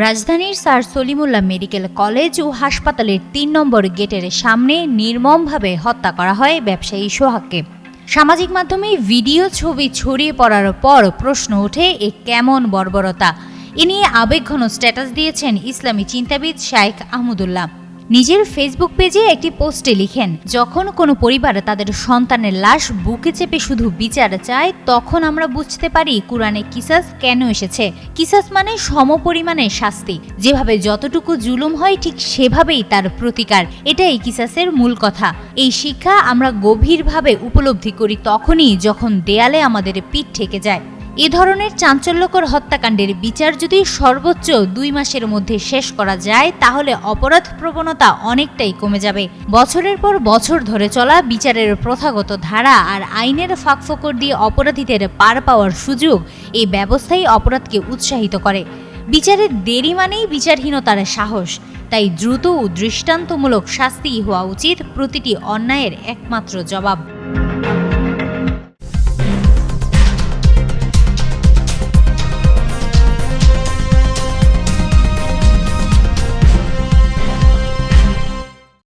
রাজধানীর sir Salimullah medical college ও হাসপাতালের তিন নম্বর গেটের সামনে নির্মমভাবে হত্যা করা হয় ব্যবসায়ী সোহাগকে। সামাজিক মাধ্যমে ভিডিও ছবি ছড়িয়ে পড়ার পর প্রশ্ন ওঠে, এ কেমন বর্বরতা? এ নিয়ে আবেগঘন স্ট্যাটাস দিয়েছেন ইসলামী চিন্তাবিদ শাইখ আহমদুল্লাহ। নিজের ফেসবুক পেজে একটি পোস্টে লিখেন, যখন কোনো পরিবার তাদের সন্তানের লাশ বুকে চেপে শুধু বিচার চায়, তখন আমরা বুঝতে পারি কোরআনে কিসাস কেন এসেছে। কিসাস মানে সমপরিমাণে শাস্তি। যেভাবে যতটুকু জুলুম হয়, ঠিক সেভাবেই তার প্রতিকার। এটাই কিসাসের মূল কথা। এই শিক্ষা আমরা গভীরভাবে উপলব্ধি করি তখনই যখন দেয়ালে আমাদের পিঠ ঠেকে যায়। এ ধরনের চাঞ্চল্যকর হত্যাকাণ্ডের বিচার যদি সর্বোচ্চ দুই মাসের মধ্যে শেষ করা যায়, তাহলে অপরাধ প্রবণতা অনেকটাই কমে যাবে। বছরের পর বছর ধরে চলা বিচারের প্রথাগত ধারা আর আইনের ফাঁকফোকর দিয়ে অপরাধীদের পার পাওয়ার সুযোগ, এই ব্যবস্থাই অপরাধকে উৎসাহিত করে। বিচারের দেরি মানেই বিচারহীনতার সাহস, তাই দ্রুত ও দৃষ্টান্তমূলক শাস্তিই হওয়া উচিত প্রতিটি অন্যায়ের একমাত্র জবাব।